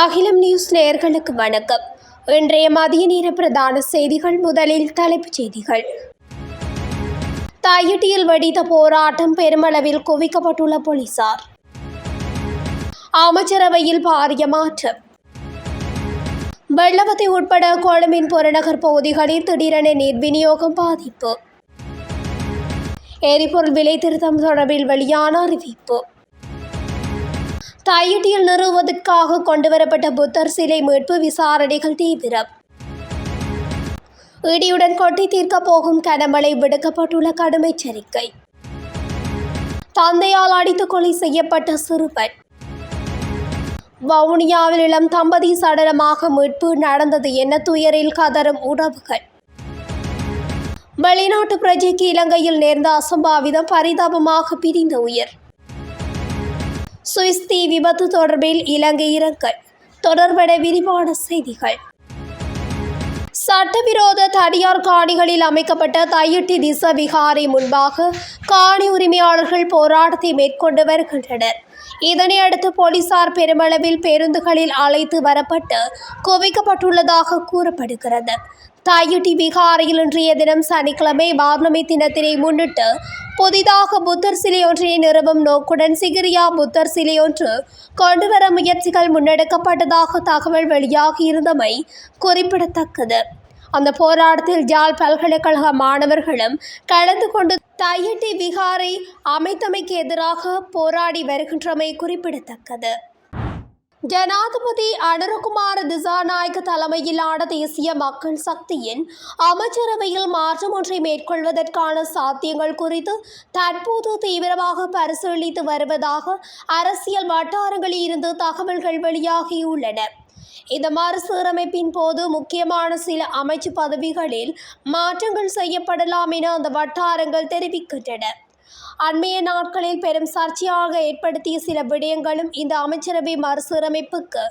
அகிலம் நியூஸ் நேயர்களுக்கு வணக்கம். இன்றைய மதிய நேர பிரதான செய்திகள் முதலில் தலைப்புச் செய்திகள். தாயட்டியில் வெடித்த போராட்டம் பெருமளவில் குவிக்கப்பட்டுள்ள போலீசார். அமைச்சரவையில் பாரிய மாற்றம். வெள்ளவத்தை உட்பட கொழும்பின் புறநகர் பகுதிகளில் திடீரென நீர் விநியோகம் பாதிப்பு. எரிபொருள் விலை திருத்தம் தொடர்பில் வெளியான அறிவிப்பு. தையிட்டியில் நிறுவுவதற்காக கொண்டுவரப்பட்ட புத்தர் சிலை மீட்பு விசாரணைகள் தீவிரம். இடியுடன் கொட்டி தீர்க்கப் போகும் கனமழை விடுக்கப்பட்டுள்ள கடும் எச்சரிக்கை. தந்தையால் அடித்து கொலை செய்யப்பட்ட சிறுவன். வவுனியாவில் இளம் தம்பதி சடலமாக மீட்பு நடந்தது என துயரில் கதறும் உறவுகள். வெளிநாட்டு பிரஜைக்கு இலங்கையில் நேர்ந்த அசம்பாவிதம் பரிதாபமாக பிரிந்த உயர். சுவிஸ் தீ விபத்து தொடர்பில் இலங்கை இரங்கல். தொடர்பட விரிவான செய்திகள். சட்டவிரோத தனியார் காணிகளில் அமைக்கப்பட்ட தையிட்டி திச விகாரை முன்பாக காணி உரிமையாளர்கள் போராட்டத்தை மேற்கொண்டு வருகின்றனர். இதனையடுத்து போலீசார் பெருமளவில் பேருந்துகளில் அழைத்து வரப்பட்டு குவிக்கப்பட்டுள்ளதாக கூறப்படுகிறது. தாயுட்டி விகாரையில் இன்றைய தினம் சனிக்கிழமை பௌர்ணமி தினத்தினை முன்னிட்டு புதிதாக புத்தர் சிலை ஒன்றினை நிறுவும் நோக்குடன் சிகிரியா புத்தர் சிலை ஒன்று கொண்டுவர முயற்சிகள் முன்னெடுக்கப்பட்டதாக தகவல் வெளியாகியிருந்தமை குறிப்பிடத்தக்கது. அந்த போராட்டத்தில் ஜாழ் பல்கலைக்கழக மாணவர்களும் கலந்து கொண்டு தையட்டி விகாரை அமைத்தமைக்கு எதிராக போராடி வருகின்றமை குறிப்பிடத்தக்கது. ஜனாதிபதி அனுரகுமார் திசாநாயக்க தலைமையிலான தேசிய மக்கள் சக்தியின் அமைச்சரவையில் மாற்றம் ஒன்றை மேற்கொள்வதற்கான சாத்தியங்கள் குறித்து தற்போது தீவிரமாக பரிசீலித்து வருவதாக அரசியல் வட்டாரங்களில் இருந்து தகவல்கள் வெளியாகியுள்ளன. இந்த மறுசீரமைப்பின் போது முக்கியமான சில அமைச்சு பதவிகளில் மாற்றங்கள் செய்யப்படலாம் என அந்த வட்டாரங்கள் தெரிவிக்கின்றன. அண்மைய நாட்களில் பெரும் சர்ச்சையாக ஏற்படுத்திய சில விடயங்களும் இந்த அமைச்சரவை மறுசீரமைப்புக்கு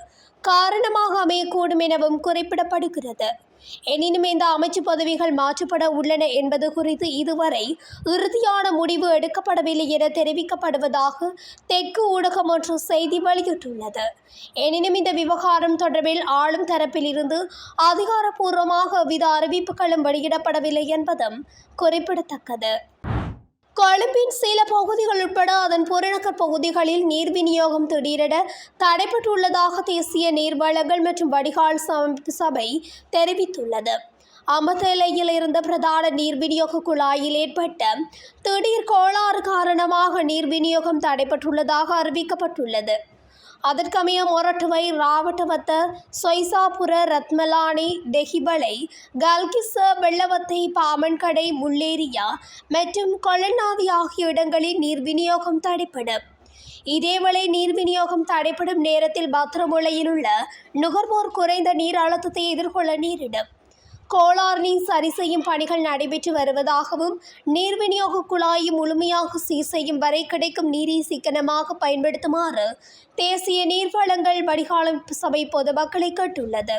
காரணமாக அமையக்கூடும் எனவும் குறிப்பிடப்படுகிறது. எனினும் இந்த அமைச்சு பதவிகள் மாற்றப்பட உள்ளன என்பது குறித்து இதுவரை இறுதியான முடிவு எடுக்கப்படவில்லை என தெரிவிக்கப்படுவதாக தெற்கு ஊடகம் ஒன்று செய்தி வெளியிட்டுள்ளது. எனினும் இந்த விவகாரம் தொடர்பில் ஆளும் தரப்பிலிருந்து அதிகாரப்பூர்வமாக வித அறிவிப்புகளும் வெளியிடப்படவில்லை என்பதும் குறிப்பிடத்தக்கது. கொழும்பின் சில பகுதிகள் உட்பட அதன் புறநகர் பகுதிகளில் நீர் விநியோகம் திடீரென தடைப்பட்டுள்ளதாக தேசிய நீர்வளங்கள் மற்றும் வடிகால் சபை தெரிவித்துள்ளது. அமதலையில் இருந்த பிரதான நீர் விநியோக குழாயில் ஏற்பட்ட திடீர் கோளாறு காரணமாக நீர் விநியோகம் தடைப்பட்டுள்ளதாக அறிவிக்கப்பட்டுள்ளது. அதற்கமைய மொரட்டுவை ராவட்டவத்த சொய்சாபுர ரத்மலானி டெஹிபலை கல்கிச வெள்ளவத்தை பாமன்கடை முள்ளேரியா மற்றும் கொள்ளநாவி ஆகிய இடங்களில் நீர் விநியோகம் தடைப்படும். இதேவேளை நீர் விநியோகம் தடைப்படும் நேரத்தில் பத்திரமுலையில் உள்ள நுகர்வோர் குறைந்த நீர் அழுத்தத்தை எதிர்கொள்ள நேரிடும். கோளார் சரி செய்யும் பணிகள் நடைபெற்று வருவதாகவும் நீர் விநியோக குழாயை முழுமையாக சீர் செய்யும் வரை கிடைக்கும் நீரை சிக்கனமாக பயன்படுத்துமாறு தேசிய நீர்வளங்கள் வடிகாலமைப்பு சபை பொதுமக்களை கேட்டுள்ளது.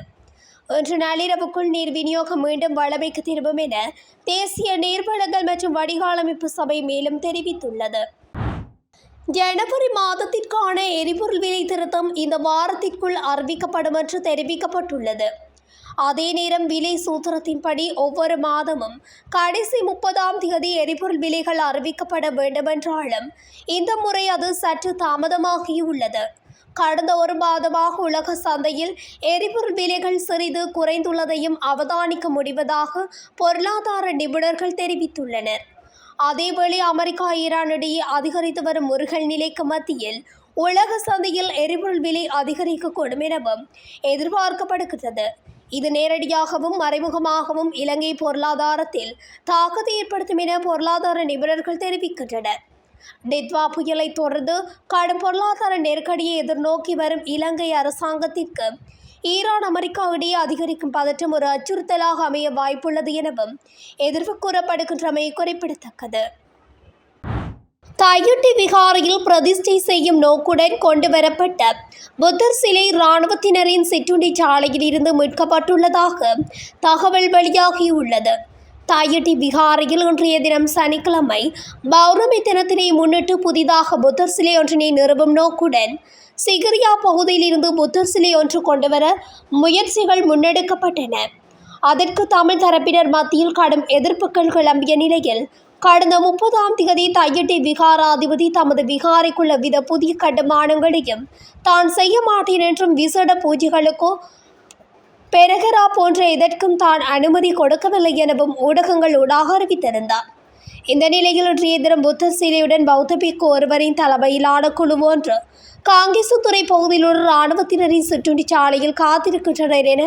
இன்று நள்ளிரவுக்குள் நீர் விநியோகம் மீண்டும் வளமைக்கு திரும்பும் என தேசிய நீர்வளங்கள் மற்றும் வடிகாலமைப்பு சபை மேலும் தெரிவித்துள்ளது. ஜனவரி மாதத்திற்கான எரிபொருள் விலை திருத்தம் இந்த வாரத்திற்குள் அறிவிக்கப்படும் என்று தெரிவிக்கப்பட்டுள்ளது. அதே நேரம் விலை சூத்திரத்தின்படி ஒவ்வொரு மாதமும் கடைசி முப்பதாம் தேதி எரிபொருள் விலைகள் அறிவிக்கப்பட வேண்டுமென்றாலும் இந்த முறை அது சற்று தாமதமாகியுள்ளது. கடந்த ஒரு மாதமாக உலக சந்தையில் எரிபொருள் விலைகள் சிறிது குறைந்துள்ளதையும் அவதானிக்க முடிவதாக பொருளாதார நிபுணர்கள் தெரிவித்துள்ளனர். அதேவேளை அமெரிக்கா ஈரான் இடையே அதிகரித்து வரும் முருகல் நிலைக்கு மத்தியில் உலக சந்தையில் எரிபொருள் விலை அதிகரிக்கக்கூடும் எனவும் எதிர்பார்க்கப்படுகிறது இது நேரடியாகவும் மறைமுகமாகவும் இலங்கை பொருளாதாரத்தில் தாக்கத்தை ஏற்படுத்தும் என பொருளாதார நிபுணர்கள் தெரிவிக்கின்றனர். டித்வா புயலை தொடர்ந்து கடும் பொருளாதார நெருக்கடியை எதிர்நோக்கி வரும் இலங்கை அரசாங்கத்திற்கு ஈரான் அமெரிக்கா இடையே அதிகரிக்கும் பதற்றம் ஒரு அச்சுறுத்தலாக அமைய வாய்ப்புள்ளது எனவும் எதிர்ப்பு கூறப்படுகின்றமை குறிப்பிடத்தக்கது. தையுட்டி விகாரையில் பிரதிஷ்டை செய்யும் நோக்குடன் கொண்டு வரப்பட்ட புத்தர் சிலை இராணுவத்தினரின் சிற்றுண்டி சாலையில் இருந்து மீட்கப்பட்டுள்ளதாக தகவல் வெளியாகியுள்ளது. தாயட்டி விகாரையில் இன்றைய தினம் சனிக்கிழமை பௌர்ணமி தினத்தினை முன்னிட்டு புதிதாக புத்தர் சிலை ஒன்றினை நிறுவும் நோக்குடன் சிகிரியா பகுதியிலிருந்து புத்தர் சிலை ஒன்று கொண்டுவர முயற்சிகள் முன்னெடுக்கப்பட்டன. அதற்கு தமிழ் தரப்பினர் மத்தியில் கடும் எதிர்ப்புகள் கிளம்பிய நிலையில் கடந்த முப்பதாம் தேதி தையட்டி விகாராதிபதி தமது விகாரைக்குள்ள வித புதிய கட்டுமானங்களையும் தான் செய்ய மாட்டேன் என்றும் விசேட பூஜைகளுக்கோ பெரகரா போன்ற எதற்கும் தான் அனுமதி கொடுக்கவில்லை எனவும் ஊடகங்கள் ஊடாக அறிவித்திருந்தார். இந்த நிலையில் இன்றைய தினம் புத்தர் சிலையுடன் பௌத்த பிக்கு ஒருவரின் தலைமையிலான குழு ஒன்று காங்கேசத்துறை பகுதியில் உள்ள இராணுவத்தினரின் சிற்றுண்டி சாலையில் காத்திருக்கின்றனர் என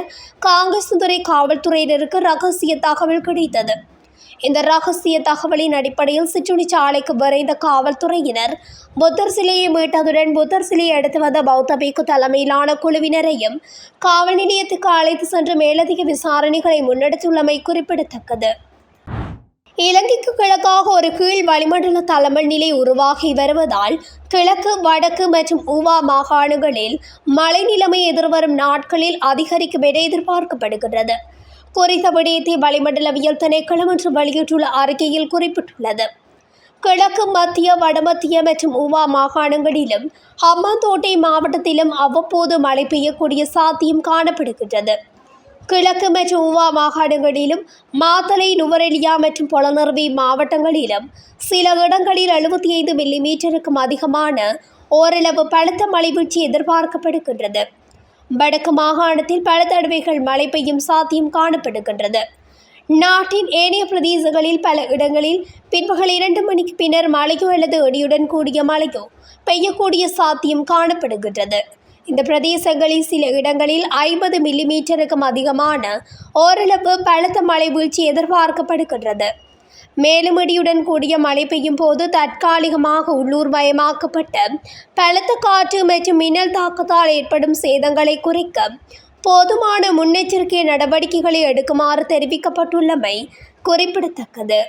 காங்கேசத்துறை காவல்துறையினருக்கு ரகசிய தகவல் கிடைத்தது. இந்த ரகசிய தகவலின் அடிப்படையில் சிற்றுண்டி சாலைக்கு விரைந்த காவல்துறையினர் புத்தர் சிலையை மீட்டதுடன் புத்தர் சிலையை எடுத்து வந்த பௌத்த பிக்கு தலைமையிலான குழுவினரையும் காவல் நிலையத்துக்கு அழைத்து சென்று மேலதிக விசாரணைகளை முன்னெடுத்துள்ளமை குறிப்பிடத்தக்கது. இலங்கைக்கு கிழக்காக ஒரு கீழ் வளிமண்டல தலைமை நிலை உருவாகி வருவதால் கிழக்கு வடக்கு மற்றும் உவா மாகாணங்களில் மழை நிலைமை எதிர்வரும் நாட்களில் அதிகரிக்கும் என எதிர்பார்க்கப்படுகிறது குறித்த விடயத்தை வளிமண்டலவியல் திணைக்களம் என்று வெளியிட்டுள்ள அறிக்கையில் குறிப்பிட்டுள்ளது. கிழக்கு மத்திய வடமத்திய மற்றும் உவா மாகாணங்களிலும் ஹம்மாந்தோட்டை மாவட்டத்திலும் அவ்வப்போது மழை பெய்யக்கூடிய சாத்தியம் காணப்படுகின்றது. கிழக்கு மற்றும் உவா மாகாணங்களிலும் மாத்தலை நுவரெலியா மற்றும் பொலனறுவி மாவட்டங்களிலும் சில இடங்களில் எழுபத்தி ஐந்து மில்லிமீட்டருக்கும் அதிகமான ஓரளவு பழுத்த மழை வீழ்ச்சி எதிர்பார்க்கப்படுகின்றது. வடக்கு மாகாணத்தில் பல தடவைகள் மழை பெய்யும் சாத்தியம் காணப்படுகின்றது. நாட்டின் ஏனைய பிரதேசங்களில் பல இடங்களில் பிற்பகல் இரண்டு மணிக்கு பின்னர் மழையோ அல்லது இடியுடன் கூடிய மழையோ பெய்யக்கூடிய சாத்தியம் காணப்படுகின்றது. இந்த பிரதேசங்களில் சில இடங்களில் ஐம்பது மில்லிமீட்டருக்கும் அதிகமான ஓரளவு பலத்த மழை வீழ்ச்சி எதிர்பார்க்கப்படுகின்றது. மேலும்படியுடன் கூடிய மழை பெய்யும் போது தற்காலிகமாக உள்ளூர் மயமாக்கப்பட்ட பலத்த காற்று மற்றும் மின்னல் தாக்கத்தால் ஏற்படும் சேதங்களை குறைக்க போதுமான முன்னெச்சரிக்கை நடவடிக்கைகளை எடுக்குமாறு தெரிவிக்கப்பட்டுள்ளமை குறிப்பிடத்தக்கது.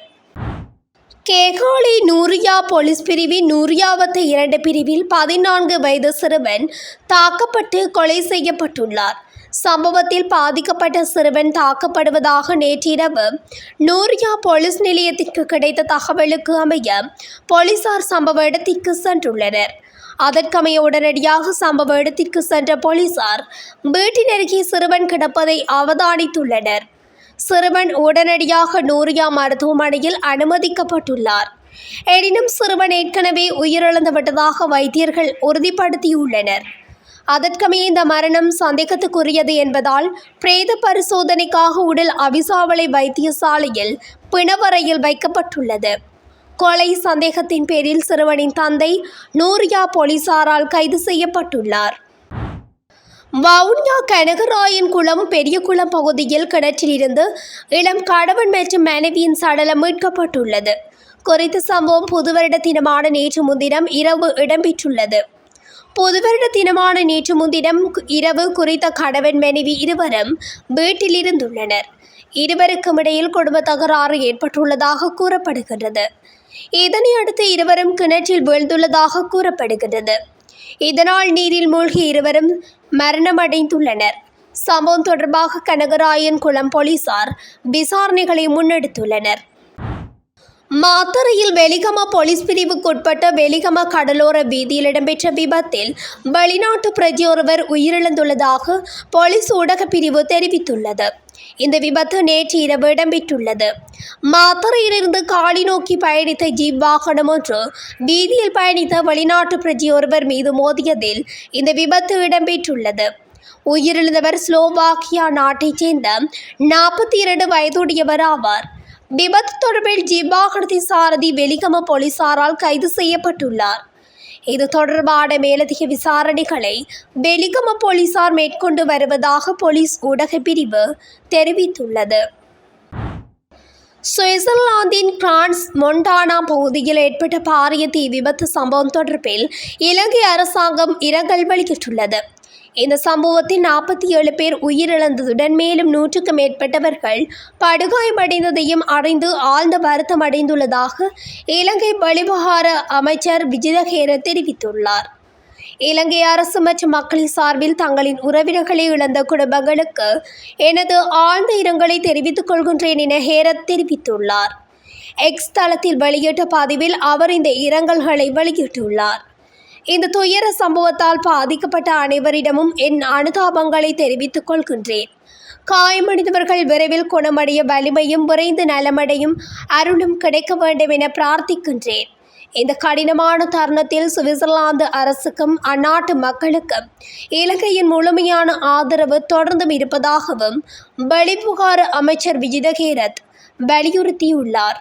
கேகாலி நூரியா போலீஸ் பிரிவின் நூரியாவத்து இரண்டு பிரிவில் பதினான்கு வயது சிறுவன் தாக்கப்பட்டு கொலை செய்யப்பட்டுள்ளார். சம்பவத்தில் பாதிக்கப்பட்ட சிறுவன் தாக்கப்படுவதாக நேற்றிரவு நூரியா போலீஸ் நிலையத்திற்கு கிடைத்த தகவலுக்கு அமைய போலீசார் சம்பவ இடத்திற்கு சென்றுள்ளனர். அதற்கமைய உடனடியாக சம்பவ இடத்திற்கு சென்ற போலீசார் வீட்டின் அருகே சிறுவன் கிடப்பதை அவதானித்துள்ளனர். சிறுவன் உடனடியாக நூரியா மருத்துவமனையில் அனுமதிக்கப்பட்டுள்ளார். எனினும் சிறுவன் ஏற்கனவே உயிரிழந்துவிட்டதாக வைத்தியர்கள் உறுதிப்படுத்தியுள்ளனர். அதற்கமே இந்த மரணம் சந்தேகத்துக்குரியது என்பதால் பிரேத பரிசோதனைக்காக உடல் அவிசாவளை வைத்தியசாலையில் பிணவரையில் வைக்கப்பட்டுள்ளது. கொலை சந்தேகத்தின் பேரில் சிறுவனின் தந்தை நூரியா போலீசாரால் கைது செய்யப்பட்டுள்ளார். வவுனியா கனகராயன் குளம் பெரியகுளம் பகுதியில் கிணற்றிலிருந்து இளம் கணவன் மற்றும் மனைவியின் சடலம் மீட்கப்பட்டுள்ளது. குறித்த சம்பவம் புதுவருட தினமான நேற்று முன்தினம் இரவு இடம்பெற்றுள்ளது. புதுவருட தினமான நேற்று முன்தினம் இரவு குறித்த கணவன் மனைவி இருவரும் வீட்டில் இருந்துள்ளனர் இருவருக்கும் இடையில் குடும்ப தகராறு ஏற்பட்டுள்ளதாக கூறப்படுகிறது இதனை அடுத்து இருவரும் கிணற்றில் வீழ்ந்துள்ளதாக கூறப்படுகிறது இதனால் நீரில் மூழ்கி இருவரும் மரணமடைந்துள்ளனர். சம்பவம் தொடர்பாக கனகராயன் குளம் போலீசார் விசாரணைகளை முன்னெடுத்துள்ளனர். மாத்தறையில் வெலிகம போலீஸ் பிரிவுக்குட்பட்ட வெலிகம கடலோர வீதியில் இடம்பெற்ற விபத்தில் வெளிநாட்டு பிரஜை ஒருவர் உயிரிழந்துள்ளதாக போலீஸ் ஊடகப் பிரிவு தெரிவித்துள்ளது இந்த விபத்து நேற்று இரவு இடம்பெற்றுள்ளது மாத்தறையிலிருந்து காலி நோக்கி பயணித்த ஜீப் வாகனம் ஒன்று வீதியில் பயணித்த வெளிநாட்டு பிரஜை ஒருவர் மீது மோதியதில் இந்த விபத்து இடம்பெற்றுள்ளது உயிரிழந்தவர் ஸ்லோவாக்கியா நாட்டைச் சேர்ந்த நாற்பத்தி இரண்டு வயதுடையவர் ஆவார் விபத்து தொடர்பில் ஜீப் சாரதி வெலிகம போலீசாரால் கைது செய்யப்பட்டுள்ளார். இது தொடர்பான மேலதிக விசாரணைகளை வெலிகம போலீசார் மேற்கொண்டு வருவதாக போலீஸ் ஊடக பிரிவு தெரிவித்துள்ளது. சுவிட்சர்லாந்தின் பிரான்ஸ் மொண்டானா பகுதியில் ஏற்பட்ட பாரிய தீ விபத்து சம்பவம் தொடர்பில் இலங்கை அரசாங்கம் இரங்கல் வெளியிட்டுள்ளது. இந்த சம்பவத்தில் நாற்பத்தி ஏழு பேர் உயிரிழந்ததுடன் மேலும் நூற்றுக்கும் மேற்பட்டவர்கள் படுகாயமடைந்ததையும் அறிந்து ஆழ்ந்த வருத்தம் அடைந்துள்ளதாக இலங்கை வெளிவகார அமைச்சர் விஜயஹேர தெரிவித்துள்ளார். இலங்கை அரசு மற்றும் மக்களின் சார்பில் தங்களின் உறவினர்களை இழந்த குடும்பங்களுக்கு எனது ஆழ்ந்த இரங்கலை தெரிவித்துக் கொள்கின்றேன் என ஹேரத் தெரிவித்துள்ளார். எக்ஸ் தளத்தில் வெளியிட்ட பதிவில் அவர் இந்த இரங்கல்களை வெளியிட்டுள்ளார். இந்த துயர சம்பவத்தால் பாதிக்கப்பட்ட அனைவரிடமும் என் அனுதாபங்களை தெரிவித்துக் கொள்கின்றேன். காயமடைந்தவர்கள் விரைவில் குணமடைய வலிமையும் விரைந்து நலமடையும் அருளும் கிடைக்க வேண்டும் என பிரார்த்திக்கின்றேன். இந்த கடினமான தருணத்தில் சுவிட்சர்லாந்து அரசுக்கும் அந்நாட்டு மக்களுக்கும் இலங்கையின் முழுமையான ஆதரவு தொடர்ந்தும் இருப்பதாகவும் வெளிப்புகார அமைச்சர் விஜிதகேரத் வலியுறுத்தியுள்ளார்.